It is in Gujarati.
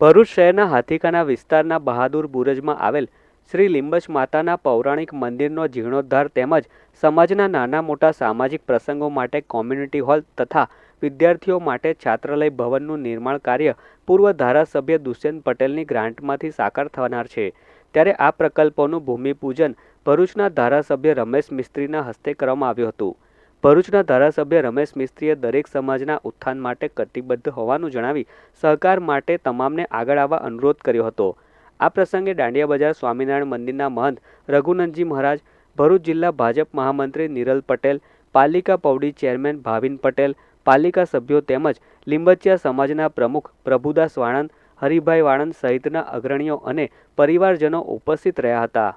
ભરૂચ શહેરના હાથીકાના વિસ્તારના બહાદુર બુરજમાં આવેલ શ્રી લીંબચ માતાના પૌરાણિક મંદિરનો જીર્ણોદ્ધાર તેમજ સમાજના નાના મોટા સામાજિક પ્રસંગો માટે કોમ્યુનિટી હોલ તથા વિદ્યાર્થીઓ માટે છાત્રાલય ભવનનું નિર્માણ કાર્ય પૂર્વ ધારાસભ્ય દુષ્યંત પટેલની ગ્રાન્ટમાંથી સાકાર થનાર છે. ત્યારે આ પ્રકલ્પોનું ભૂમિપૂજન ભરૂચના ધારાસભ્ય રમેશ મિસ્ત્રીના હસ્તે કરવામાં આવ્યું હતું. ભરૂચના ધારાસભ્ય રમેશ મિસ્ત્રીએ દરેક સમાજના ઉત્થાન માટે કટિબદ્ધ હોવાનું જણાવી સહકાર માટે તમામને આગળ આવવા અનુરોધ કર્યો હતો. આ પ્રસંગે દાંડિયા બજાર સ્વામિનારાયણ મંદિરના મહંત રઘુનંદજી મહારાજ, ભરૂચ જિલ્લા ભાજપ મહામંત્રી નિરલ પટેલ, પાલિકા પૌડી ચેરમેન ભાવિન પટેલ, પાલિકા સભ્યો તેમજ લીંબચિયા સમાજના પ્રમુખ પ્રભુદાસ વાણંદ, હરિભાઈ વાણંદ સહિતના અગ્રણીઓ અને પરિવારજનો ઉપસ્થિત રહ્યા હતા.